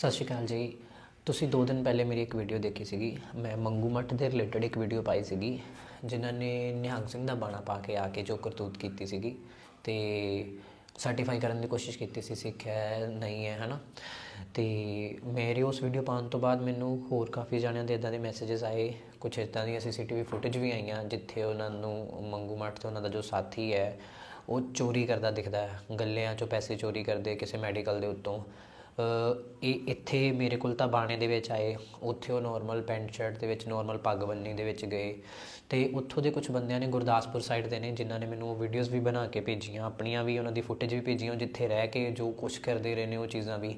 ਸਤਿ ਸ਼੍ਰੀ ਅਕਾਲ ਜੀ। ਤੁਸੀਂ 2 ਦਿਨ ਪਹਿਲੇ ਮੇਰੀ ਇੱਕ ਵੀਡੀਓ ਦੇਖੀ ਸੀਗੀ। ਮੈਂ ਮੰਗੂ ਮੱਠ ਦੇ ਰਿਲੇਟਡ ਇੱਕ ਵੀਡੀਓ ਪਾਈ ਸੀਗੀ, ਜਿਨ੍ਹਾਂ ਨੇ ਨਿਹੰਗ ਸਿੰਘ ਦਾ ਬਾਣਾ ਪਾ ਕੇ ਆ ਕੇ ਜੋ ਕਰਤੂਤ ਕੀਤੀ ਸੀਗੀ ਤੇ ਸਰਟੀਫਾਈ ਕਰਨ ਦੀ ਕੋਸ਼ਿਸ਼ ਕੀਤੀ ਸੀ, ਸਿੱਖ ਹੈ, ਨਹੀਂ ਹੈ, ਹਨਾ? ਤੇ ਮੇਰੀ ਉਸ ਵੀਡੀਓ ਪਾਉਣ ਤੋਂ ਬਾਅਦ ਮੈਨੂੰ ਹੋਰ ਕਾਫੀ ਜਣਿਆਂ ਦੇ ਇਦਾਂ ਦੇ ਮੈਸੇजेस ਆਏ। ਕੁਝ ਇਦਾਂ ਦੀਆਂ ਸੀਸੀਟੀਵੀ ਫੁਟੇਜ ਵੀ ਆਈਆਂ, ਜਿੱਥੇ ਉਹਨਾਂ ਨੂੰ ਮੰਗੂ ਮੱਠ ਤੇ ਉਹਨਾਂ ਦਾ ਜੋ ਸਾਥੀ ਹੈ, ਉਹ ਚੋਰੀ ਕਰਦਾ ਦਿਖਦਾ ਹੈ। ਗੱਲਿਆਂ ਚੋਂ ਪੈਸੇ ਚੋਰੀ ਕਰਦੇ, ਕਿਸੇ ਮੈਡੀਕਲ ਦੇ ਉੱਤੋਂ। ਇਹ ਇੱਥੇ ਮੇਰੇ ਕੋਲ ਤਾਂ ਬਾਣੇ ਦੇ ਵਿੱਚ ਆਏ, ਉੱਥੇ ਉਹ ਨਾਰਮਲ ਪੈਂਟ ਸ਼ਰਟ ਦੇ ਵਿੱਚ ਨਾਰਮਲ ਪੱਗ ਬੰਨੀ ਦੇ ਵਿੱਚ ਗਏ ਤੇ ਉੱਥੋਂ ਦੇ ਕੁਝ ਬੰਦਿਆਂ ਨੇ ਗੁਰਦਾਸਪੁਰ ਸਾਈਡ ਦੇ ਨੇ, ਜਿਨ੍ਹਾਂ ਨੇ ਮੈਨੂੰ ਵੀਡੀਓਜ਼ ਵੀ ਬਣਾ ਕੇ ਭੇਜੀਆਂ, ਆਪਣੀਆਂ ਵੀ, ਉਹਨਾਂ ਦੀ ਫੁਟੇਜ ਵੀ ਭੇਜੀਆਂ ਜਿੱਥੇ ਰਹਿ ਕੇ ਜੋ ਕੁਝ ਕਰਦੇ ਰਹੇ ਨੇ ਉਹ ਚੀਜ਼ਾਂ ਵੀ।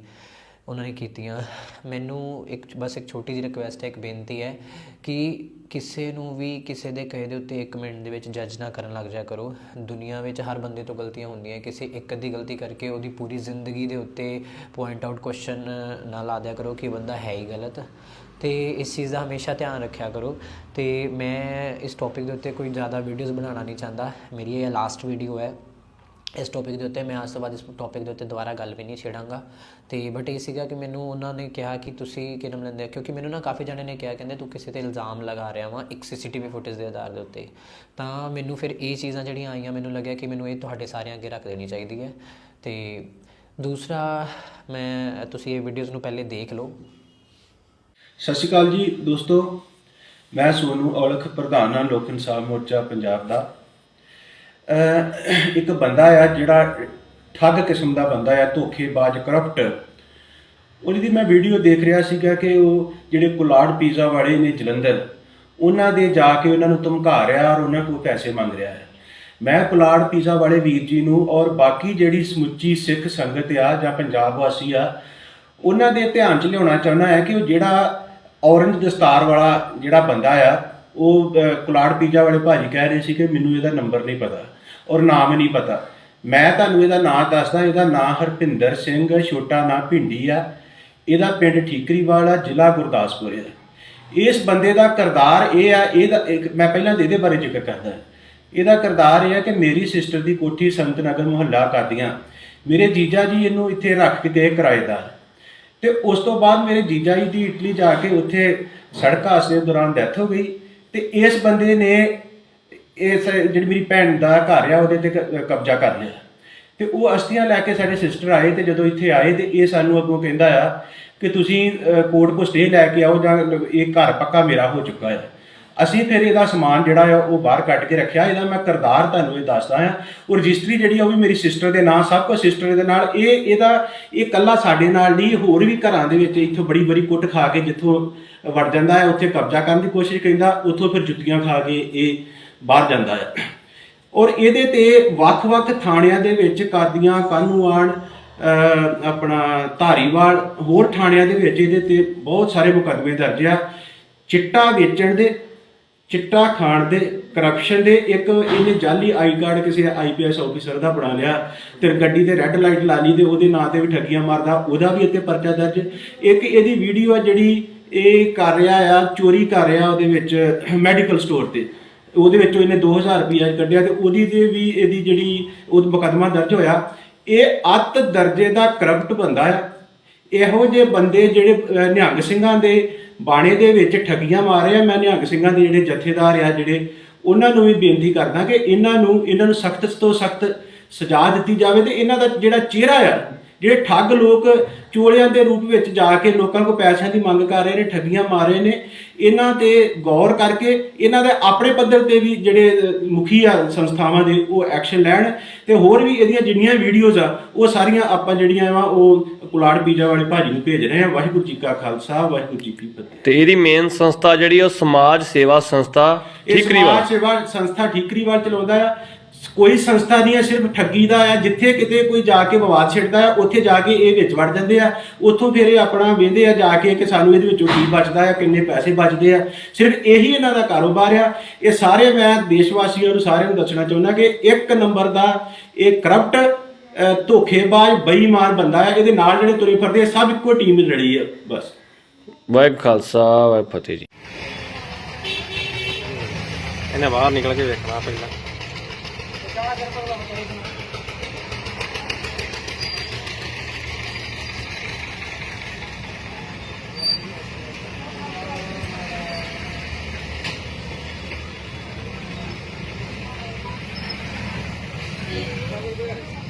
ਉਹਨਾਂ ਨੇ ਕੀਤੀਆਂ। ਮੈਨੂੰ ਇੱਕ ਬਸ ਇੱਕ ਛੋਟੀ ਜਿਹੀ ਰਿਕੁਐਸਟ ਹੈ, ਇੱਕ ਬੇਨਤੀ ਹੈ ਕਿ ਕਿਸੇ ਨੂੰ ਵੀ ਕਿਸੇ ਦੇ ਕਹੇ ਦੇ ਉੱਤੇ 1 ਮਿੰਟ ਦੇ ਵਿੱਚ ਜੱਜ ਨਾ ਕਰਨ ਲੱਗ ਜਾਇਆ ਕਰੋ। ਦੁਨੀਆ ਵਿੱਚ ਹਰ ਬੰਦੇ ਤੋਂ ਗਲਤੀਆਂ ਹੁੰਦੀਆਂ ਕਿਸੇ ਇੱਕ ਅੱਧੀ ਗਲਤੀ ਕਰਕੇ ਉਹਦੀ ਪੂਰੀ ਜ਼ਿੰਦਗੀ ਦੇ ਉੱਤੇ ਪੁਆਇੰਟ ਆਊਟ ਕੁਐਸਚਨ ਨਾ ਲਾ ਦਿਆ ਕਰੋ ਕਿ ਬੰਦਾ ਹੈ ਹੀ ਗਲਤ। ਤੇ ਇਸ ਚੀਜ਼ ਦਾ ਹਮੇਸ਼ਾ ਧਿਆਨ ਰੱਖਿਆ ਕਰੋ। ਤੇ ਮੈਂ ਇਸ ਟੌਪਿਕ ਦੇ ਉੱਤੇ ਕੋਈ ਜ਼ਿਆਦਾ ਵੀਡੀਓਜ਼ ਬਣਾਉਣਾ ਨਹੀਂ ਚਾਹੁੰਦਾ। ਮੇਰੀ ਇਹ ਲਾਸਟ ਵੀਡੀਓ ਹੈ। ਇਸ ਟੌਪਿਕ ਦੇ ਉੱਤੇ, ਮੈਂ ਅੱਜ ਤੋਂ ਬਾਅਦ ਇਸ ਟੌਪਿਕ ਦੇ ਉੱਤੇ ਦੁਬਾਰਾ ਗੱਲ ਵੀ ਨਹੀਂ ਛੇੜਾਂਗਾ। ਤੇ ਬਟ ਇਹ ਸੀਗਾ ਕਿ ਮੈਨੂੰ ਉਹਨਾਂ ਨੇ ਕਿਹਾ ਕਿ ਤੁਸੀਂ ਕੀ ਨਾਮ ਲੈਂਦੇ ਹੋ? ਕਿਉਂਕਿ ਮੈਨੂੰ ਨਾ ਕਾਫੀ ਜਣੇ ਨੇ ਕਿਹਾ, ਕਹਿੰਦੇ ਤੂੰ ਕਿਸੇ ਤੇ ਇਲਜ਼ਾਮ ਲਗਾ ਰਿਹਾ ਵਾਂ ਇੱਕ ਸੀਸੀਟੀਵੀ ਫੁਟੇਜ ਦੇ ਆਧਾਰ ਦੇ ਉੱਤੇ। ਤਾਂ ਮੈਨੂੰ ਫਿਰ ਇਹ ਚੀਜ਼ਾਂ ਜਿਹੜੀਆਂ ਆਈਆਂ, ਮੈਨੂੰ ਲੱਗਿਆ ਕਿ ਮੈਨੂੰ ਇਹ ਤੁਹਾਡੇ ਸਾਰਿਆਂ ਅੱਗੇ ਰੱਖ ਦੇਣੀ ਚਾਹੀਦੀ ਹੈ। ਤੇ ਦੂਸਰਾ, ਮੈਂ, ਤੁਸੀਂ ਇਹ ਵੀਡੀਓਜ਼ ਨੂੰ ਪਹਿਲੇ ਦੇਖ ਲਓ। ਸਤਿ ਸ਼੍ਰੀ ਅਕਾਲ ਜੀ ਦੋਸਤੋ, ਮੈਂ ਸੋਨੂ ਔਲਖ, ਪ੍ਰਧਾਨ ਹਾਂ ਲੋਕ ਇਨਸਾਫ ਮੋਰਚਾ ਪੰਜਾਬ ਦਾ। ਇੱਕ ਬੰਦਾ ਆ ਜਿਹੜਾ ਠੱਗ ਕਿਸਮ ਦਾ ਬੰਦਾ ਆ, ਧੋਖੇਬਾਜ਼ ਕਰਪਟ ਉਹਦੀ ਦੀ ਮੈਂ ਵੀਡੀਓ ਦੇਖ ਰਿਹਾ ਸੀਗਾ ਕਿ ਉਹ ਜਿਹੜੇ ਕੁਲਾੜ ਪੀਜ਼ਾ ਵਾਲੇ ਨੇ ਜਲੰਧਰ, ਉਹਨਾਂ ਦੇ ਜਾ ਕੇ ਉਹਨਾਂ ਨੂੰ ਧਮਕਾ ਰਿਹਾ ਔਰ ਉਹਨਾਂ ਕੋਲ ਪੈਸੇ ਮੰਗ ਰਿਹਾ ਹੈ। ਮੈਂ ਕੁਲਾੜ ਪੀਜ਼ਾ ਵਾਲੇ ਵੀਰ ਜੀ ਨੂੰ ਔਰ ਬਾਕੀ ਜਿਹੜੀ ਸਮੁੱਚੀ ਸਿੱਖ ਸੰਗਤ ਆ ਜਾਂ ਪੰਜਾਬ ਵਾਸੀ ਆ, ਉਹਨਾਂ ਦੇ ਧਿਆਨ 'ਚ ਲਿਆਉਣਾ ਚਾਹੁੰਦਾ ਹੈ ਕਿ ਉਹ ਜਿਹੜਾ ਔਰੰਜ ਦਸਤਾਰ ਵਾਲਾ ਜਿਹੜਾ ਬੰਦਾ ਆ ਉਹ ਅਹ, ਕੁਲਾੜ ਪੀਜ਼ਾ ਵਾਲੇ ਭਾਜੀ ਕਹਿ ਰਹੇ ਸੀ ਕਿ ਮੈਨੂੰ ਇਹਦਾ ਨੰਬਰ ਨਹੀਂ ਪਤਾ ਔਰ ਨਾਮ ਨਹੀਂ ਪਤਾ। ਮੈਂ ਤੁਹਾਨੂੰ ਇਹਦਾ ਨਾਮ ਦੱਸਦਾ ਇਹਦਾ ਨਾਮ ਹਰਪਿੰਦਰ ਸਿੰਘ ਛੋਟਾ ਨਾਂ ਭਿੰਡੀ ਆ। ਇਹਦਾ ਪਿੰਡ ਠੀਕਰੀਵਾਲ ਆ ਜ਼ਿਲ੍ਹਾ ਗੁਰਦਾਸਪੁਰ ਹੈ। ਇਸ ਬੰਦੇ ਦਾ ਕਰਦਾਰ ਇਹ ਆ ਇਹਦਾ ਇੱਕ- ਮੈਂ ਪਹਿਲਾਂ ਇਹਦੇ ਬਾਰੇ ਜ਼ਿਕਰ ਕਰਦਾ ਇਹਦਾ ਕਰਦਾਰ ਇਹ ਹੈ ਕਿ ਮੇਰੀ ਸਿਸਟਰ ਦੀ ਕੋਠੀ ਸੰਤ ਨਗਰ ਮੁਹੱਲਾ ਕਾਦੀਆਂ ਮੇਰੇ ਜੀਜਾ ਜੀ ਇਹਨੂੰ ਇੱਥੇ ਰੱਖ ਕੇ ਗਏ ਕਿਰਾਏਦਾਰ ਤੇ ਉਸ ਤੋਂ ਬਾਅਦ ਮੇਰੇ ਜੀਜਾ ਜੀ ਦੀ ਇਟਲੀ ਜਾ ਕੇ ਉੱਥੇ ਸੜਕ ਹਾਦਸੇ ਦੌਰਾਨ ਡੈਥ ਹੋ ਗਈ। ਤੇ ਇਸ ਬੰਦੇ ਨੇ ਇਸ ਜਿਹੜੀ ਮੇਰੀ ਭੈਣ ਦਾ ਘਰ ਆ, ਉਹਦੇ ਤੇ ਕ- ਕਬਜ਼ਾ ਕਰ ਲਿਆ। ਤੇ ਉਹ ਅਸਥੀਆਂ ਲੈ ਕੇ ਸਾਡੇ ਸਿਸਟਰ ਆਏ ਤੇ ਜਦੋਂ ਇੱਥੇ ਆਏ ਤੇ ਇਹ ਸਾਨੂੰ ਅੱਗੋਂ ਕਹਿੰਦਾ ਆ ਕਿ ਤੁਸੀਂ ਕੋਰਟ ਕੋ ਸਟੇ ਲੈ ਕੇ ਆਓ ਜਾਂ ਇਹ ਘਰ ਪੱਕਾ ਮੇਰਾ ਹੋ ਚੁੱਕਾ ਹੈ ਅਸੀਂ ਫਿਰ ਇਹਦਾ ਸਮਾਨ ਜਿਹੜਾ ਆ ਉਹ ਬਾਹਰ ਕੱਢ ਕੇ ਰੱਖਿਆ। ਇਹਦਾ ਮੈਂ ਕਰਦਾਰ ਤੁਹਾਨੂੰ ਇਹ ਦੱਸਦਾ ਆ। ਉਹ ਰਜਿਸਟਰੀ ਜਿਹੜੀ ਆ ਉਹ ਵੀ ਮੇਰੀ ਸਿਸਟਰ ਦੇ ਨਾਂ, ਸਭ ਕੁਝ ਸਿਸਟਰ ਦੇ ਨਾਲ, ਇਹ ਇਹਦਾ ਇਹ ਕੱਲਾ ਸਾਡੇ ਨਾਲ ਨਹੀਂ, ਹੋਰ ਵੀ ਘਰਾਂ ਦੇ ਵਿੱਚ ਇੱਥੋਂ ਬੜੀ ਬੜੀ ਕੁੱਟ ਖਾ ਕੇ ਜਿੱਥੋਂ ਵੜ ਜਾਂਦਾ ਹੈ ਉੱਥੇ ਕਬਜ਼ਾ ਕਰਨ ਦੀ ਕੋਸ਼ਿਸ਼ ਕਹਿੰਦਾ, ਉੱਥੋਂ ਫਿਰ ਜੁੱਤੀਆਂ ਖਾ ਕੇ ਇਹ ਬਾਹਰ ਜਾਂਦਾ ਹੈ ਔਰ ਇਹਦੇ ਤੇ ਵੱਖ-ਵੱਖ ਥਾਣਿਆਂ ਦੇ ਵਿੱਚ ਕਾਦੀਆਂ ਕਾਨੂੰਆਣ ਆਪਣਾ ਧਾਰੀਵਾਲ, ਹੋਰ ਥਾਣਿਆਂ ਦੇ ਵਿੱਚ ਇਹਦੇ ਤੇ ਬਹੁਤ ਸਾਰੇ ਮੁਕੱਦਮੇ ਦਰਜ ਆ। ਚਿੱਟਾ ਵੇਚਣ ਦੇ ਚਿੱਟਾ ਖਾਣ ਦੇ ਕਰਪਸ਼ਨ ਦੇ ਇੱਕ ਇਹਨੇ ਜਾਲੀ ਆਈ ਕਾਰਡ ਕਿਸੇ ਆਈਪੀਐਸ ਆਫੀਸਰ ਦਾ ਬਣਾ ਲਿਆ ਤੇ ਗੱਡੀ ਤੇ ਰੈੱਡ ਲਾਈਟ ਲਾ ਲਈ ਤੇ ਉਹਦੇ ਨਾਂ ਤੇ ਵੀ ਠੱਗੀਆਂ ਮਾਰਦਾ, ਉਹਦਾ ਵੀ ਇੱਥੇ ਪਰਚਾ ਦਰਜ। ਇੱਕ ਇਹਦੀ ਵੀਡੀਓ ਆ ਜਿਹੜੀ ਇਹ ਕਰ ਰਿਹਾ ਆ, ਚੋਰੀ ਕਰ ਰਿਹਾ ਉਹਦੇ ਵਿੱਚ ਮੈਡੀਕਲ ਸਟੋਰ ਤੇ। ਉਹਦੇ ਵਿੱਚੋਂ ਇਹਨੇ 2000 ਰੁਪਇਆ ਕੱਢਿਆ ਤੇ ਉਹਦੀ ਤੇ ਵੀ ਇਹਦੀ ਜਿਹੜੀ ਉਹ ਮੁਕੱਦਮਾ ਦਰਜ ਹੋਇਆ। ਇਹ ਅੱਤ ਦਰਜੇ ਦਾ ਕਰਪਟ ਬੰਦਾ ਆ। ਇਹੋ ਜਿਹੇ ਬੰਦੇ ਜਿਹੜੇ ਨਿਹੰਗ ਸਿੰਘਾਂ ਦੇ ਬਾਣੇ ਦੇ ਵਿੱਚ ਠੱਗੀਆਂ ਮਾਰ ਰਿਹਾ ਮੈਂ ਨਿਹੰਗ ਸਿੰਘਾਂ ਦੇ ਜਿਹੜੇ ਜਥੇਦਾਰ ਆ, ਜਿਹੜੇ ਉਹਨਾਂ ਨੂੰ ਵੀ ਬੇਨਤੀ ਕਰਦਾ ਕਿ ਇਹਨਾਂ ਨੂੰ ਇਹਨਾਂ ਨੂੰ ਸਖਤ ਤੋਂ ਸਖਤ ਸਜ਼ਾ ਦਿੱਤੀ ਜਾਵੇ ਤੇ ਇਹਨਾਂ ਦਾ ਜਿਹੜਾ ਚਿਹਰਾ ਆ ਜਿਹੜੇ ਠੱਗ ਲੋਕ ਚੋਲਿਆਂ ਦੇ ਰੂਪ ਵਿੱਚ ਜਾ ਕੇ ਲੋਕਾਂ ਕੋਲ ਪੈਸਿਆਂ ਦੀ ਮੰਗ ਕਰ ਰਹੇ ਨੇ ਠੱਗੀਆਂ ਮਾਰ ਰਹੇ ਨੇ ਇਹਨਾਂ ਤੇ ਗੌਰ ਕਰਕੇ ਇਹਨਾਂ ਦੇ ਆਪਣੇ ਪੱਧਰ ਤੇ ਵੀ ਜਿਹੜੇ ਮੁਖੀ ਆ ਸੰਸਥਾਵਾਂ ਦੇ ਉਹ ਐਕਸ਼ਨ ਲੈਣ ਤੇ ਹੋਰ ਵੀ ਇਹਦੀਆਂ ਜਿੰਨੀਆਂ ਵੀਡੀਓਜ਼ ਆ ਉਹ ਸਾਰੀਆਂ ਆਪਾਂ ਜਿਹੜੀਆਂ ਵਾ ਉਹ ਕੁਲਾੜ ਪੀਜਾ ਵਾਲੇ ਭਾਜੀ ਨੂੰ ਭੇਜ ਰਹੇ ਆ ਵਾਹਿਗੁਰੂ ਜੀ ਕਾ ਖਾਲਸਾ ਵਾਹਿਗੁਰੂ ਜੀ ਕੀ ਫਤਿਹ। ਤੇ ਇਹਦੀ ਮੇਨ ਸੰਸਥਾ ਜਿਹੜੀ ਉਹ ਸਮਾਜ ਸੇਵਾ ਸੰਸਥਾ ਠੀਕਰੀਵਾਲ ਸਮਾਜ ਸੇਵਾ ਸੰਸਥਾ ਠੀਕਰੀਵਾਲ ਚਲਾਉਂਦਾ ਆ। ਕੋਈ ਸੰਸਥਾ ਨਹੀਂ ਹੈ ਸਿਰਫ ਠੱਗੀ ਦਾ ਆ ਜਿੱਥੇ ਕਿਤੇ ਕੋਈ ਜਾ ਕੇ ਵਿਵਾਦ ਛਿੜਦਾ ਆ ਉੱਥੇ ਜਾ ਕੇ ਇਹ ਵਿੱਚ ਵੜ ਜਾਂਦੇ ਆ। ਉੱਥੋਂ ਫਿਰ ਇਹ ਆਪਣਾ ਵੇਂਦੇ ਆ ਜਾ ਕੇ ਕਿ ਸਾਨੂੰ ਇਹਦੇ ਵਿੱਚੋਂ ਕੀ ਬਚਦਾ ਆ ਕਿੰਨੇ ਪੈਸੇ ਬਚਦੇ ਆ। ਸਿਰਫ ਇਹੀ ਇਹਨਾਂ ਦਾ ਕਾਰੋਬਾਰ ਆ। ਇਹ ਸਾਰੇ ਮੈਂ ਦੇਸ਼ ਵਾਸੀਆਂ ਨੂੰ ਸਾਰਿਆਂ ਨੂੰ ਦੱਸਣਾ ਚਾਹੁੰਦਾ ਕਿ ਇੱਕ ਨੰਬਰ ਦਾ ਇਹ ਕਰਪਟ ਧੋਖੇਬਾਜ਼ ਬੇਈਮਾਨ ਬੰਦਾ ਆ। ਇਹਦੇ ਨਾਲ ਜਿਹੜੇ ਤੁਰੇ ਫਿਰਦੇ ਆ ਸਭ ਇੱਕੋ ਟੀਮ ਲੜੀ ਆ ਬਸ। ਵਾਹਿਗੁਰੂ ਖਾਲਸਾ ਵਾਹਿਗੁਰੂ ਫਤਿਹ ਜੀ। ਇਹਨੇ ਬਾਹਰ ਨਿਕਲ ਕੇ ਵੇਖਣਾ ਪਹਿਲਾਂ। జాగ్రత్తగా జరుగుతున్నాం Thank you.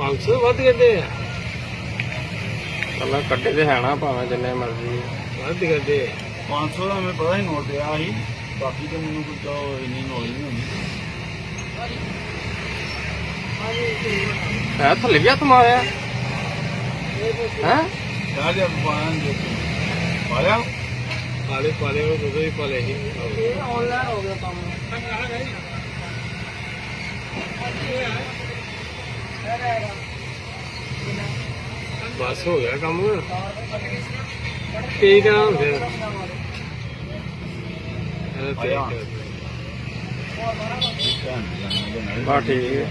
500 ਵੱਧ ਕਹਿੰਦੇ ਆ। ਕੱਲਾ ਕੱਟੇ ਤੇ ਹੈ ਨਾ ਭਾਵੇਂ ਜਿੰਨੇ ਮਰਜ਼ੀ। ਵੱਧ ਕਰਦੇ ਆ। 500 ਦਾ ਮੈਨੂੰ ਪਤਾ ਹੀ ਨੋਟ ਪਿਆ ਸੀ। ਬਾਕੀ ਤਾਂ ਮੈਨੂੰ ਕੁਝ ਇੰਨੀ ਨੌਲੇਜ ਨਹੀਂ ਹੁੰਦੀ। ਹੈ ਥੱਲੇ ਵੀ ਹੱਥ ਮਾਰਿਆ? ਹੈ? ਸ਼ਾਹ ਜੀ ਪਾਣ ਦੇ ਪਾਲਿਆ ਪਾਲੇ ਪਾਲੇ ਉਹ ਦੁੱਧ ਹੀ ਪਾਲੇ ਸੀ। ਬਸ ਹੋ ਗਿਆ ਕੰਮ। ਕੀ ਕਰਾਂ ਫਿਰ? ਇਹ ਤੇ ਬਾ ਠੀਕ ਹੈ।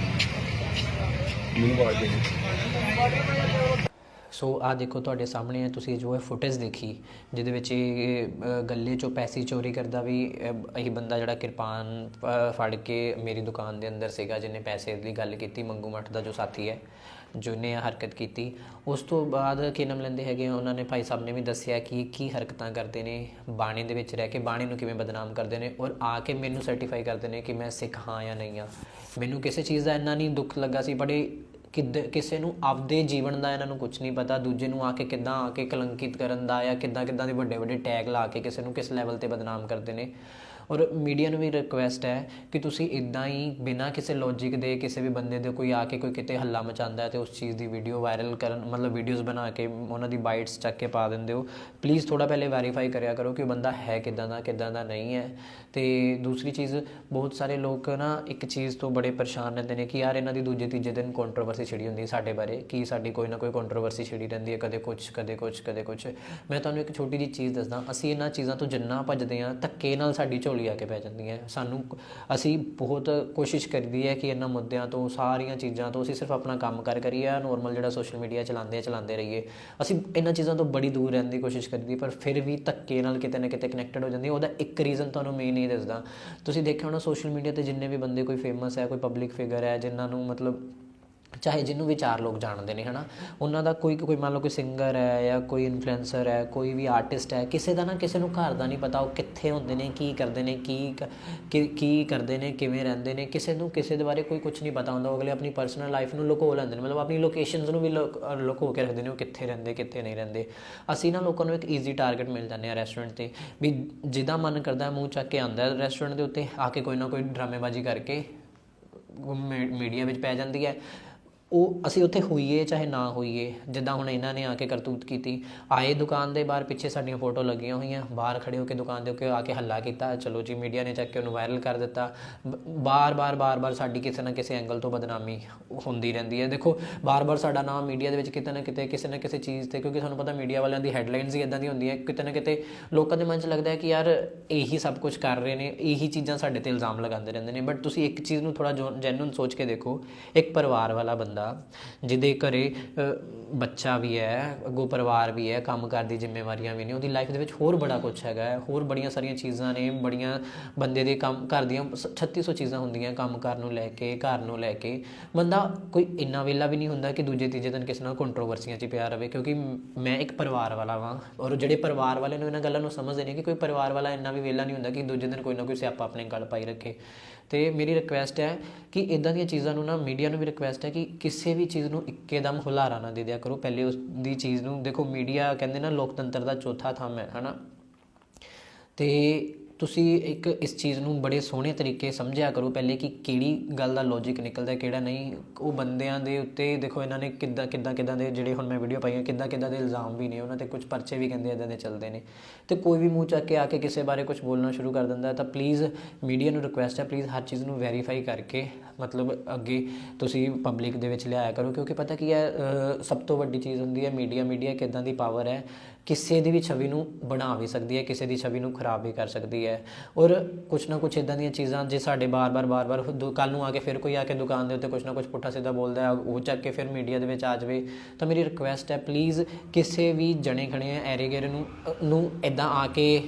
ਸੋ ਆ ਦੇਖੋ ਤੁਹਾਡੇ ਸਾਹਮਣੇ ਹੈ ਤੁਸੀਂ ਜੋ ਹੈ ਫੁਟੇਜ ਦੇਖੀ ਜਿਹਦੇ ਵਿੱਚ ਇਹ ਗੱਲੇ ਚੋਂ ਪੈਸੇ ਚੋਰੀ ਕਰਦਾ ਵੀ ਅ, ਇਹ ਬੰਦਾ ਜਿਹੜਾ ਕਿਰਪਾਨ ਫੜ ਕੇ ਮੇਰੀ ਦੁਕਾਨ ਦੇ ਅੰਦਰ ਸੀਗਾ ਜਿਹਨੇ ਪੈਸੇ ਦੀ ਗੱਲ ਕੀਤੀ ਮੰਗੂ ਮੱਠ ਦਾ ਜੋ ਸਾਥੀ ਹੈ ਜਿਹਨੇ ਇਹ ਹਰਕਤ ਕੀਤੀ। ਉਸ ਤੋਂ ਬਾਅਦ ਕੀ ਨਾਮ ਲੈਂਦੇ ਹੈਗੇ ਆ, ਉਹਨਾਂ ਨੇ ਭਾਈ ਸਾਹਿਬ ਨੇ ਵੀ ਦੱਸਿਆ ਕਿ ਕੀ ਹਰਕਤਾਂ ਕਰਦੇ ਨੇ ਬਾਣੇ ਦੇ ਵਿੱਚ ਰਹਿ ਕੇ ਬਾਣੇ ਨੂੰ ਕਿਵੇਂ ਬਦਨਾਮ ਕਰਦੇ ਨੇ ਔਰ ਆ ਕੇ ਮੈਨੂੰ ਸਰਟੀਫਾਈ ਕਰਦੇ ਨੇ ਕਿ ਮੈਂ ਸਿੱਖ ਹਾਂ ਜਾਂ ਨਹੀਂ ਹਾਂ। ਮੈਨੂੰ ਕਿਸੇ ਚੀਜ਼ ਦਾ ਇੰਨਾ ਨਹੀਂ ਦੁੱਖ ਲੱਗਾ ਸੀ ਬੜੇ ਕਿੱਦ ਕਿਸੇ ਨੂੰ ਆਪਦੇ ਜੀਵਨ ਦਾ ਇਹਨਾਂ ਨੂੰ ਕੁਝ ਨਹੀਂ ਪਤਾ, ਦੂਜੇ ਨੂੰ ਆ ਕੇ ਕਿੱਦਾਂ ਆ ਕੇ ਕਲੰਕਿਤ ਕਰਨ ਦਾ ਜਾਂ ਕਿੱਦਾਂ ਕਿੱਦਾਂ ਦੇ ਵੱਡੇ ਵੱਡੇ ਟੈਗ ਲਾ ਕੇ ਕਿਸੇ ਨੂੰ ਕਿਸ ਲੈਵਲ ਤੇ ਬਦਨਾਮ ਕਰਦੇ ਨੇ। ਔਰ ਮੀਡੀਆ ਨੂੰ ਵੀ ਰਿਕੁਐਸਟ ਹੈ ਕਿ ਤੁਸੀਂ ਇਦਾਂ ਹੀ ਬਿਨਾਂ ਕਿਸੇ ਲੌਜੀਕ ਦੇ, ਕਿਸੇ ਵੀ ਬੰਦੇ ਦੇ ਕੋਈ ਆ ਕੇ ਕੋਈ ਕਿਤੇ ਹੱਲਾ ਮਚਾਉਂਦਾ ਹੈ ਤੇ ਉਸ ਚੀਜ਼ ਦੀ ਵੀਡੀਓ ਵਾਇਰਲ ਕਰਨ, ਮਤਲਬ ਵੀਡੀਓਜ਼ ਬਣਾ ਕੇ ਉਹਨਾਂ ਦੀ ਬਾਈਟਸ ਚੱਕ ਕੇ ਪਾ ਦਿੰਦੇ ਹੋ। ਪਲੀਜ਼ ਥੋੜਾ ਪਹਿਲੇ ਵੈਰੀਫਾਈ ਕਰਿਆ ਕਰੋ ਕਿ ਉਹ ਬੰਦਾ ਹੈ ਕਿਦਾਂ ਦਾ ਕਿਦਾਂ ਦਾ ਨਹੀਂ ਹੈ। ਤੇ ਦੂਸਰੀ ਚੀਜ਼, ਬਹੁਤ ਸਾਰੇ ਲੋਕ ਨਾ ਇੱਕ ਚੀਜ਼ ਤੋਂ ਬੜੇ ਪਰੇਸ਼ਾਨ ਰਹਿੰਦੇ ਨੇ ਕਿ ਯਾਰ ਇਹਨਾਂ ਦੀ ਦੂਜੇ ਤੀਜੇ ਦਿਨ ਕੰਟਰੋਵਰਸੀ ਛਿੜੀ ਹੁੰਦੀ ਹੈ ਸਾਡੇ ਬਾਰੇ, ਕਿ ਸਾਡੀ ਕੋਈ ਨਾ ਕੋਈ ਕੰਟਰੋਵਰਸੀ ਛਿੜੀ ਰਹਿੰਦੀ ਹੈ, ਕਦੇ ਕੁਝ ਕਦੇ ਕੁਝ ਕਦੇ ਕੁਝ ਮੈਂ ਤੁਹਾਨੂੰ ਇੱਕ ਛੋਟੀ ਜਿਹੀ ਚੀਜ਼ ਦੱਸਦਾ, ਅਸੀਂ ਇਹਨਾਂ ਚੀਜ਼ਾਂ ਤੋਂ ਜਿੰਨਾ ਭੱਜਦੇ ਹਾਂ, ਧੱਕੇ ਨਾਲ ਸਾਡੀ ਝੋਲੀ ਆ ਕੇ ਪੈ ਜਾਂਦੀ ਸਾਨੂੰ ਅਸੀਂ ਬਹੁਤ ਕੋਸ਼ਿਸ਼ ਕਰਦੀ ਹੈ ਕਿ ਇਹਨਾਂ ਮੁੱਦਿਆਂ ਤੋਂ, ਸਾਰੀਆਂ ਚੀਜ਼ਾਂ ਤੋਂ ਅਸੀਂ ਸਿਰਫ ਆਪਣਾ ਕੰਮ ਕਰ ਕਰੀਏ ਨੋਰਮਲ ਜਿਹੜਾ ਸੋਸ਼ਲ ਮੀਡੀਆ ਚਲਾਉਂਦੇ ਚਲਾਉਂਦੇ ਰਹੀਏ। ਅਸੀਂ ਇਹਨਾਂ ਚੀਜ਼ਾਂ ਤੋਂ ਬੜੀ ਦੂਰ ਰਹਿਣ ਦੀ ਕੋਸ਼ਿਸ਼ ਕਰਦੀ ਪਰ ਫਿਰ ਵੀ ਧੱਕੇ ਨਾਲ ਕਿਤੇ ਨਾ ਕਿਤੇ ਕਨੈਕਟਡ ਹੋ ਜਾਂਦੀ ਹੈ। ਉਹਦਾ ਇੱਕ ਰੀਜ਼ਨ ਤੁਹਾਨੂੰ ਮੈਂ ਨਹੀਂ ਦੱਸਦਾ। ਤੁਸੀਂ ਦੇਖਿਆ ਹੋਣਾ ਸੋਸ਼ਲ ਮੀਡੀਆ ਤੇ ਜਿੰਨੇ ਵੀ ਬੰਦੇ ਕੋਈ ਫੇਮਸ ਹੈ, ਕੋਈ ਪਬਲਿਕ ਫਿਗਰ ਹੈ, ਜਿਨ੍ਹਾਂ ਨੂੰ ਮਤਲਬ ਚਾਹੇ ਜਿਹਨੂੰ ਵਿਚਾਰ ਲੋਕ ਜਾਣਦੇ ਨੇ, ਹਨਾ? ਉਹਨਾਂ ਦਾ ਕੋਈ ਕੋਈ ਮੰਨ ਲਓ ਕੋਈ ਸਿੰਗਰ ਹੈ ਜਾਂ ਕੋਈ ਇਨਫਲੂਐਂਸਰ ਹੈ, ਕੋਈ ਵੀ ਆਰਟਿਸਟ ਹੈ, ਕਿਸੇ ਦਾ ਨਾ ਕਿਸੇ ਨੂੰ ਘਰ ਦਾ ਨਹੀਂ ਪਤਾ ਉਹ ਕਿੱਥੇ ਹੁੰਦੇ ਨੇ, ਕੀ ਕਰਦੇ ਨੇ, ਕੀ ਕੀ ਕਰਦੇ ਨੇ, ਕਿਵੇਂ ਰਹਿੰਦੇ ਨੇ, ਕਿਸੇ ਨੂੰ ਕਿਸੇ ਦੇ ਬਾਰੇ ਕੋਈ ਕੁਝ ਨਹੀਂ ਪਤਾ ਹੁੰਦਾ, ਉਹ ਅਗਲੇ ਆਪਣੀ ਪਰਸਨਲ ਲਾਈਫ ਨੂੰ ਲੁਕੋ ਲੈਂਦੇ ਨੇ, ਮਤਲਬ ਆਪਣੀ ਲੋਕੇਸ਼ਨਸ ਨੂੰ ਵੀ ਲੁਕੋ ਕੇ ਰੱਖਦੇ ਨੇ ਉਹ ਕਿੱਥੇ ਰਹਿੰਦੇ, ਕਿੱਥੇ ਨਹੀਂ ਰਹਿੰਦੇ। ਅਸੀਂ ਨਾ ਲੋਕਾਂ ਨੂੰ ਇੱਕ ਈਜ਼ੀ ਟਾਰਗੇਟ ਮਿਲ ਜਾਂਦੇ ਆ ਰੈਸਟੋਰੈਂਟ ਤੇ, ਵੀ ਜਿਹਦਾ ਮਨ ਕਰਦਾ ਮੂੰਹ ਚੱਕ ਕੇ ਆਂਦਾ ਰੈਸਟੋਰੈਂਟ ਦੇ ਉੱਤੇ ਆ ਕੇ ਕੋਈ ਨਾ ਕੋਈ ਡਰਾਮੇਬਾਜ਼ੀ ਕਰਕੇ ਮੀਡੀਆ ਵਿੱਚ ਪੈ ਜਾਂਦੀ ਹੈ। ਉਹ ਅਸੀਂ ਉੱਥੇ ਹੋਈਏ, ਚਾਹੇ ਨਾ ਹੋਈਏ, ਜਿੱਦਾਂ ਹੁਣ ਇਹਨਾਂ ਨੇ ਆ ਕੇ ਕਰਤੂਤ ਕੀਤੀ। ਆਏ ਦੁਕਾਨ ਦੇ ਬਾਹਰ ਪਿੱਛੇ ਸਾਡੀਆਂ ਫੋਟੋ ਲੱਗੀਆਂ ਹੋਈਆਂ, ਬਾਹਰ ਖੜੇ ਹੋ ਕੇ ਦੁਕਾਨ ਦੇ ਉੱਤੇ ਆ ਕੇ ਹੱਲਾ ਕੀਤਾ, ਚਲੋ ਜੀ ਮੀਡੀਆ ਨੇ ਚੱਕ ਕੇ ਉਹਨੂੰ ਵਾਇਰਲ ਕਰ ਦਿੱਤਾ। ਬਾਰ-ਬਾਰ ਬਾਰ-ਬਾਰ ਸਾਡੀ ਕਿਸੇ ਨਾ ਕਿਸੇ ਐਂਗਲ ਤੋਂ ਬਦਨਾਮੀ ਹੁੰਦੀ ਰਹਿੰਦੀ ਹੈ। ਦੇਖੋ ਬਾਰ-ਬਾਰ ਸਾਡਾ ਨਾਮ ਮੀਡੀਆ ਦੇ ਵਿੱਚ ਕਿਤੇ ਨਾ ਕਿਤੇ, ਕਿਸੇ ਨਾ ਕਿਸੇ ਚੀਜ਼ ਤੇ, ਕਿਉਂਕਿ ਤੁਹਾਨੂੰ ਪਤਾ ਮੀਡੀਆ ਵਾਲਿਆਂ ਦੀ ਹੈਡਲਾਈਨਸ ਹੀ ਇਦਾਂ ਦੀ ਹੁੰਦੀ ਹੈ ਕਿਤੇ ਨਾ ਕਿਤੇ ਲੋਕਾਂ ਦੇ ਮਨ 'ਚ ਲੱਗਦਾ ਹੈ ਕਿ ਯਾਰ ਇਹੀ ਸਭ ਕੁਝ ਕਰ ਰਹੇ ਨੇ, ਇਹੀ ਚੀਜ਼ਾਂ ਸਾਡੇ ਤੇ ਇਲਜ਼ਾਮ ਲਗਾਉਂਦੇ ਰਹਿੰਦੇ ਨੇ। ਬਟ ਤੁਸੀਂ ਇੱਕ ਚੀਜ਼ ਨੂੰ ਥੋੜਾ ਜੈਨੂਨ ਸੋਚ ਕੇ ਦੇਖੋ, ਇੱਕ ਪਰਿਵਾਰ ਵਾਲਾ ਬੰਦਾ ਜਿਹਦੇ ਘਰੇ ਬੱਚਾ ਵੀ ਹੈ, ਅੱਗੋਂ ਪਰਿਵਾਰ ਵੀ ਹੈ, ਕੰਮ ਕਾਰ ਦੀ ਜ਼ਿੰਮੇਵਾਰੀਆਂ ਵੀ ਨੇ, ਉਹਦੀ ਲਾਈਫ ਦੇ ਵਿੱਚ ਹੋਰ ਬੜਾ ਕੁਝ ਹੈਗਾ ਹੋਰ ਬੜੀਆਂ ਸਾਰੀਆਂ ਚੀਜ਼ਾਂ ਨੇ, ਬੜੀਆਂ ਬੰਦੇ ਦੇ ਕੰਮ ਘਰ ਦੀਆਂ ਸ- 3600 ਚੀਜ਼ਾਂ ਹੁੰਦੀਆਂ ਕੰਮ ਕਾਰ ਨੂੰ ਲੈ ਕੇ, ਘਰ ਨੂੰ ਲੈ ਕੇ। ਬੰਦਾ ਕੋਈ ਇੰਨਾ ਵੇਲਾ ਵੀ ਨਹੀਂ ਹੁੰਦਾ ਕਿ ਦੂਜੇ ਤੀਜੇ ਦਿਨ ਕਿਸੇ ਨਾਲ ਕੰਟਰੋਵਰਸੀਆਂ 'ਚ ਪਿਆ ਰਵੇ, ਕਿਉਂਕਿ ਮੈਂ ਇੱਕ ਪਰਿਵਾਰ ਵਾਲਾ ਵਾਂ, ਔਰ ਜਿਹੜੇ ਪਰਿਵਾਰ ਵਾਲੇ ਨੂੰ ਇਹਨਾਂ ਗੱਲਾਂ ਨੂੰ ਸਮਝਦੇ ਨੇ ਕਿ ਕੋਈ ਪਰਿਵਾਰ ਵਾਲਾ ਇੰਨਾ ਵੀ ਵੇਲਾ ਨਹੀਂ ਹੁੰਦਾ ਕਿ ਦੂਜੇ ਦਿਨ ਕੋਈ ਨਾ ਕੋਈ ਸਿਆਪਾ ਆਪਣੇ ਗੱਲ ਪਾਈ ਰੱਖੇ। ਤੇ ਮੇਰੀ ਰਿਕੁਐਸਟ ਹੈ ਕਿ ਇਦਾਂ ਦੀਆਂ ਚੀਜ਼ਾਂ ਨੂੰ ਨਾ ਮੀਡੀਆ ਨੂੰ ਵੀ ਰਿਕੁਐਸਟ ਹੈ ਕਿ ਕਿਸੇ ਵੀ ਚੀਜ਼ ਨੂੰ ਇੱਕੇਦਮ ਹੁਲਾਰਾ ਨਾ ਦੇ ਦਿਆ ਕਰੋ। ਪਹਿਲੇ ਉਸ ਦੀ ਚੀਜ਼ ਨੂੰ ਦੇਖੋ ਮੀਡੀਆ ਕਹਿੰਦੇ ਨਾ ਲੋਕਤੰਤਰ ਦਾ ਚੌਥਾ ਥੰਮ ਹੈ, ਹਨਾ? ਤੇ ਤੁਸੀਂ ਇੱਕ ਇਸ ਚੀਜ਼ ਨੂੰ ਬੜੇ ਸੋਹਣੇ ਤਰੀਕੇ ਸਮਝਿਆ ਕਰੋ ਪਹਿਲੇ ਕਿ ਕਿਹੜੀ ਗੱਲ ਦਾ ਲੌਜੀਕ ਨਿਕਲਦਾ ਕਿਹੜਾ ਨਹੀਂ। ਉਹ ਬੰਦਿਆਂ ਦੇ ਉੱਤੇ ਦੇਖੋ ਇਹਨਾਂ ਨੇ ਕਿੱਦਾਂ ਕਿੱਦਾਂ ਕਿੱਦਾਂ ਦੇ ਜਿਹੜੇ ਹੁਣ ਮੈਂ ਵੀਡੀਓ ਪਾਈਆਂ, ਕਿੱਦਾਂ ਕਿੱਦਾਂ ਦੇ ਇਲਜ਼ਾਮ ਵੀ ਨੇ। ਉਹਨਾਂ ਤੇ ਕੁਝ ਪਰਚੇ ਵੀ ਕਹਿੰਦੇ ਇਦਾਂ ਦੇ ਚੱਲਦੇ ਨੇ। ਤੇ ਕੋਈ ਵੀ ਮੂੰਹ ਚੱਕ ਕੇ ਆ ਕੇ ਕਿਸੇ ਬਾਰੇ ਕੁਝ ਬੋਲਣਾ ਸ਼ੁਰੂ ਕਰ ਦਿੰਦਾ ਤਾਂ ਪਲੀਜ਼ ਮੀਡੀਆ ਨੂੰ ਰਿਕੁਐਸਟ ਹੈ ਪਲੀਜ਼ ਹਰ ਚੀਜ਼ ਨੂੰ ਵੈਰੀਫਾਈ ਕਰਕੇ, ਮਤਲਬ ਅੱਗੇ ਤੁਸੀਂ ਪਬਲਿਕ ਦੇ ਵਿੱਚ ਲਿਆਇਆ ਕਰੋ। ਕਿਉਂਕਿ ਪਤਾ ਕੀ ਹੈ ਸਭ ਤੋਂ ਵੱਡੀ ਚੀਜ਼ ਹੁੰਦੀ ਹੈ ਮੀਡੀਆ ਮੀਡੀਆ ਕਿਦਾਂ ਦੀ ਪਾਵਰ ਹੈ। ਕਿਸੇ ਦੀ ਵੀ ਛਵੀ ਨੂੰ ਬਣਾ ਵੀ ਸਕਦੀ ਹੈ, ਕਿਸੇ ਦੀ ਛਵੀ ਨੂੰ ਖਰਾਬ ਵੀ ਕਰ ਸਕਦੀ ਹੈ। ਔਰ ਕੁਛ ਨਾ ਕੁਛ ਇਦਾਂ ਦੀਆਂ ਚੀਜ਼ਾਂ ਜੇ ਸਾਡੇ ਬਾਰ-ਬਾਰ ਬਾਰ-ਬਾਰ ਕੱਲ ਨੂੰ ਆ ਕੇ ਫਿਰ ਕੋਈ ਆ ਕੇ ਦੁਕਾਨ ਦੇ ਉੱਤੇ ਕੁਛ ਨਾ ਕੁਛ ਪੁੱਠਾ ਸਿੱਧਾ ਬੋਲਦਾ ਹੈ, ਉਹ ਚੱਕ ਕੇ ਫਿਰ ਮੀਡੀਆ ਦੇ ਵਿੱਚ ਆ ਜਾਵੇ, ਤਾਂ ਮੇਰੀ ਰਿਕੁਐਸਟ ਹੈ ਪਲੀਜ਼ ਕਿਸੇ ਵੀ ਜਣੇ ਖਣੇ ਐਰੇ ਗੇਰੇ ਨੂੰ ਨੂੰ ਇਦਾਂ ਆ ਕੇ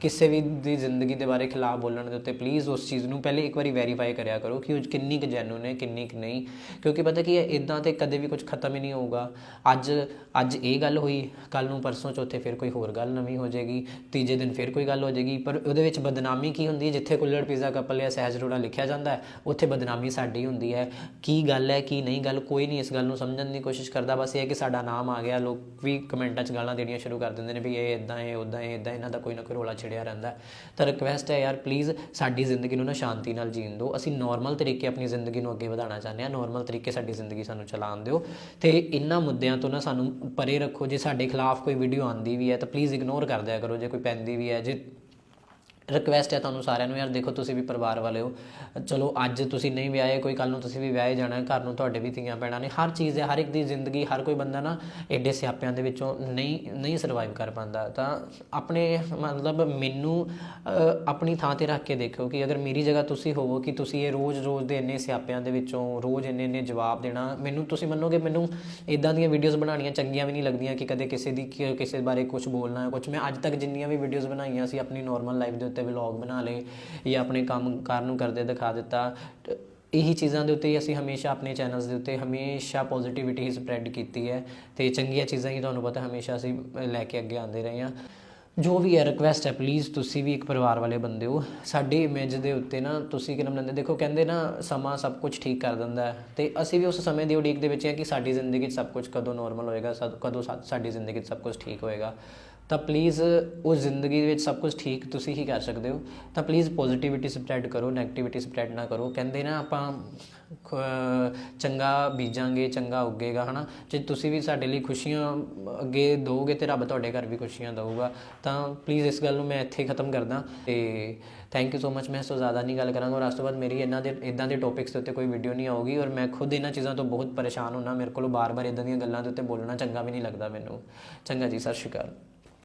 ਕਿਸੇ ਵੀ ਦੀ ਜ਼ਿੰਦਗੀ ਦੇ ਬਾਰੇ ਖਿਲਾਫ ਬੋਲਣ ਦੇ ਉੱਤੇ ਪਲੀਜ਼ ਉਸ ਚੀਜ਼ ਨੂੰ ਪਹਿਲੇ ਇੱਕ ਵਾਰੀ ਵੈਰੀਫਾਈ ਕਰਿਆ ਕਰੋ ਕਿ ਉਹ ਕਿੰਨੀ ਕੁ ਜੈਨੂਨ ਹੈ, ਕਿੰਨੀ ਕੁ ਨਹੀਂ। ਕਿਉਂਕਿ ਪਤਾ ਕੀ ਹੈ ਇਦਾਂ ਤੇ ਕਦੇ ਵੀ ਕੁਝ ਖਤਮ ਹੀ ਨਹੀਂ ਹੋਊਗਾ। ਅੱਜ ਅੱਜ ਇਹ ਗੱਲ ਹੋਈ ਕੱਲ ਨੂੰ ਪਰਸੋਂ ਚੌਥੇ ਫਿਰ ਕੋਈ ਹੋਰ ਗੱਲ ਨਵੀਂ ਹੋ ਜਾਏਗੀ, ਤੀਜੇ ਦਿਨ ਫਿਰ ਕੋਈ ਗੱਲ ਹੋ ਜਾਏਗੀ। ਪਰ ਉਹਦੇ ਵਿੱਚ ਬਦਨਾਮੀ ਕੀ ਹੁੰਦੀ ਹੈ? ਜਿੱਥੇ ਕੁੱਲੜ ਪੀਜ਼ਾ ਕਪਲ ਜਾਂ ਸਹਿਜ ਰੋੜਾ ਲਿਖਿਆ ਜਾਂਦਾ ਹੈ, ਉੱਥੇ ਬਦਨਾਮੀ ਸਾਡੀ ਹੁੰਦੀ ਹੈ। ਕੀ ਗੱਲ ਹੈ, ਕੀ ਨਹੀਂ ਗੱਲ, ਕੋਈ ਨਹੀਂ ਇਸ ਗੱਲ ਨੂੰ ਸਮਝਣ ਦੀ ਕੋਸ਼ਿਸ਼ ਕਰਦਾ। ਬਸ ਇਹ ਹੈ ਕਿ ਸਾਡਾ ਨਾਮ ਆ ਗਿਆ। ਲੋਕ ਵੀ ਕਮੈਂਟਾਂ 'ਚ ਗਾਲਾਂ ਦੇਣੀਆਂ ਸ਼ੁਰੂ ਕਰ ਦਿੰਦੇ ਨੇ ਵੀ ਇਹ ਇਦਾਂ ਹੈ ਉਦਾਂ ਹੈ ਇਦਾਂ ਇਹਨਾਂ ਦਾ ਕੋਈ ਨਾ ਕੋਈ ਰੋਲਾ ਛਿੜਿਆ ਰਹਿੰਦਾ ਤਾਂ ਰਿਕਵੈਸਟ ਹੈ ਯਾਰ ਪਲੀਜ਼ ਸਾਡੀ ਜ਼ਿੰਦਗੀ ਨੂੰ ਨਾ ਸ਼ਾਂਤੀ ਨਾਲ ਜੀਣ ਦਿਓ। ਅਸੀਂ ਨਾਰਮਲ ਤਰੀਕੇ ਆਪਣੀ ਜ਼ਿੰਦਗੀ ਨੂੰ ਅੱਗੇ ਵਧਾਉਣਾ ਚਾਹੁੰਦੇ ਹਾਂ। ਨਾਰਮਲ ਤਰੀਕੇ ਸਾਡੀ ਜ਼ਿੰਦਗੀ ਸਾਨੂੰ ਚਲਾਉਣ ਦਿਓ। ਤੇ ਇਹਨਾਂ ਮੁੱਦਿਆਂ ਤੋਂ ਨਾ ਸਾਨੂੰ ਪਰੇ ਰੱਖੋ। ਜੇ ਸਾਡੇ ਖਿਲਾਫ ਕੋਈ ਵੀਡੀਓ ਆਂਦੀ ਵੀ ਹੈ ਤਾਂ ਪਲੀਜ਼ ਇਗਨੋਰ ਕਰ ਦਿਆ ਕਰੋ। ਜੇ ਕੋਈ ਪੈਂਦੀ ਵੀ ਹੈ, ਜੇ ਰਿਕਵੈਸਟ ਹੈ ਤੁਹਾਨੂੰ ਸਾਰਿਆਂ ਨੂੰ, ਯਾਰ ਦੇਖੋ ਤੁਸੀਂ ਵੀ ਪਰਿਵਾਰ ਵਾਲੇ ਹੋ। ਚਲੋ ਅੱਜ ਤੁਸੀਂ ਨਹੀਂ ਵਿਆਹੇ, ਕੋਈ ਕੱਲ ਨੂੰ ਤੁਸੀਂ ਵੀ ਵਿਆਹੇ ਜਾਣਾ, ਘਰ ਨੂੰ ਤੁਹਾਡੇ ਵੀ ਧੀਆਂ ਪੈਣਾ ਨੇ। ਹਰ ਚੀਜ਼ ਹੈ, ਹਰ ਇੱਕ ਦੀ ਜ਼ਿੰਦਗੀ, ਹਰ ਕੋਈ ਬੰਦਾ ਨਾ ਐਡੇ ਸਿਆਪਿਆਂ ਦੇ ਵਿੱਚੋਂ ਨਹੀਂ ਨਹੀਂ ਸਰਵਾਈਵ ਕਰ ਪਾਉਂਦਾ। ਤਾਂ ਆਪਣੇ ਮਤਲਬ ਮੈਨੂੰ ਆਪਣੀ ਥਾਂ ਤੇ ਰੱਖ ਕੇ ਦੇਖੋ ਕਿ ਅਗਰ ਮੇਰੀ ਜਗ੍ਹਾ ਤੁਸੀਂ ਹੋਵੋ ਕਿ ਤੁਸੀਂ ਇਹ ਰੋਜ਼-ਰੋਜ਼ ਦੇ ਇੰਨੇ ਸਿਆਪਿਆਂ ਦੇ ਵਿੱਚੋਂ, ਰੋਜ਼ ਇੰਨੇ ਇੰਨੇ ਜਵਾਬ ਦੇਣਾ, ਮੈਨੂੰ ਤੁਸੀਂ ਮੰਨੋਗੇ, ਮੈਨੂੰ ਇਦਾਂ ਦੀਆਂ ਵੀਡੀਓਜ਼ ਬਣਾਉਣੀਆਂ ਚੰਗੀਆਂ ਵੀ ਨਹੀਂ ਲੱਗਦੀਆਂ ਕਿ ਕਦੇ ਕਿਸੇ ਦੀ, ਕਿਸੇ ਬਾਰੇ ਕੁਝ ਬੋਲਣਾ ਹੈ ਕੁਝ ਮੈਂ ਅੱਜ ਤੱਕ ਜਿੰਨੀਆਂ ਵੀ ਵੀਡੀਓਜ਼ ਬਣਾਈਆਂ ਸੀ ਆਪਣੀ ਨਾਰਮਲ ਲਾਈਫ ਦੇ ਉੱਤੇ ਵਲੌਗ ਬਣਾ ਲਏ ਜਾਂ ਆਪਣੇ ਕੰਮ ਕਾਰ ਨੂੰ ਕਰਦੇ ਦਿਖਾ ਦਿੱਤਾ। ਇਹੀ ਚੀਜ਼ਾਂ ਦੇ ਉੱਤੇ ਅਸੀਂ ਹਮੇਸ਼ਾ ਆਪਣੇ ਚੈਨਲਸ ਦੇ ਉੱਤੇ ਹਮੇਸ਼ਾ ਪੋਜ਼ਿਟਿਵਿਟੀ ਹੀ ਸਪਰੈਡ ਕੀਤੀ ਹੈ ਤੇ ਚੰਗੀਆਂ ਚੀਜ਼ਾਂ ਹੀ ਤੁਹਾਨੂੰ ਪਤਾ ਹਮੇਸ਼ਾ ਅਸੀਂ ਲੈ ਕੇ ਅੱਗੇ ਆਉਂਦੇ ਰਹੇ ਹਾਂ। ਜੋ ਵੀ ਹੈ ਰਿਕਵੈਸਟ ਹੈ ਪਲੀਜ਼ ਤੁਸੀਂ ਵੀ ਇੱਕ ਪਰਿਵਾਰ ਵਾਲੇ ਬੰਦੇ ਹੋ। ਸਾਡੀ ਇਮੇਜ ਦੇ ਉੱਤੇ ਨਾ ਤੁਸੀਂ ਕਿਨਮ ਲੈਂਦੇ ਦੇਖੋ ਕਹਿੰਦੇ ਨਾ ਸਮਾਂ ਸਭ ਕੁਝ ਠੀਕ ਕਰ ਦਿੰਦਾ ਹੈ ਤੇ ਅਸੀਂ ਵੀ ਉਸ ਸਮੇਂ ਦੀ ਉਡੀਕ ਦੇ ਵਿੱਚ ਹਾਂ ਕਿ ਸਾਡੀ ਜ਼ਿੰਦਗੀ 'ਚ ਸਭ ਕੁਝ ਕਦੋਂ ਨਾਰਮਲ ਹੋਏਗਾ, ਸਦ- ਕਦੋਂ ਸਾਡੀ ਜ਼ਿੰਦਗੀ 'ਚ ਸਭ ਕੁਝ ਠੀਕ ਹੋਏਗਾ। ਤਾਂ ਪਲੀਜ਼ ਉਹ ਜ਼ਿੰਦਗੀ ਦੇ ਵਿੱਚ ਸਭ ਕੁਝ ਠੀਕ ਤੁਸੀਂ ਹੀ ਕਰ ਸਕਦੇ ਹੋ। ਤਾਂ ਪਲੀਜ਼ ਪੋਜ਼ਿਟਿਵਿਟੀ ਸਪਰੈਡ ਕਰੋ 네ਗੇਟਿਵਿਟੀ ਸਪਰੈਡ ਨਾ ਕਰੋ। ਕਹਿੰਦੇ ਨਾ ਆਪਾਂ, ਖ- ਚੰਗਾ ਬੀਜਾਂਗੇ, ਚੰਗਾ ਉੱਗੇਗਾ, ਹਨਾ? ਜੇ ਤੁਸੀਂ ਵੀ ਸਾਡੇ ਲਈ ਖੁਸ਼ੀਆਂ ਅੱਗੇ ਦੋਗੇ ਤੇ ਰੱਬ ਤੁਹਾਡੇ ਘਰ ਵੀ ਖੁਸ਼ੀਆਂ ਦਊਗਾ। ਤਾਂ ਪਲੀਜ਼ ਇਸ ਗੱਲ ਨੂੰ ਮੈਂ ਇੱਥੇ ਖਤਮ ਕਰਦਾ। ਤੇ ਥੈਂਕ ਯੂ ਸੋ ਮਚ ਮੈਂ ਇਸ ਤੋਂ ਜ਼ਿਆਦਾ ਨਹੀਂ ਗੱਲ ਕਰਾਂਗਾ ਔਰ ਉਸ ਤੋਂ ਬਾਅਦ ਮੇਰੀ ਇਹਨਾਂ ਦੇ, ਇਦਾਂ ਦੇ ਟੌਪਿਕਸ ਦੇ ਉੱਤੇ ਕੋਈ ਵੀਡੀਓ ਨਹੀਂ ਆਊਗੀ ਔਰ ਮੈਂ ਖੁਦ ਇਹਨਾਂ ਚੀਜ਼ਾਂ ਤੋਂ ਬਹੁਤ ਪਰੇਸ਼ਾਨ ਹੁੰਨਾ। ਮੇਰੇ ਕੋਲੋਂ ਬਾਰ-ਬਾਰ ਇਦਾਂ ਦੀਆਂ ਗੱਲਾਂ ਦੇ ਉੱਤੇ ਬੋਲਣਾ ਚੰਗਾ ਵੀ ਨਹੀਂ ਲੱਗਦਾ ਮੈਨੂੰ। ਚੰਗਾ ਜੀ, ਸਤਿ ਸ਼੍ਰੀ ਅਕਾਲ।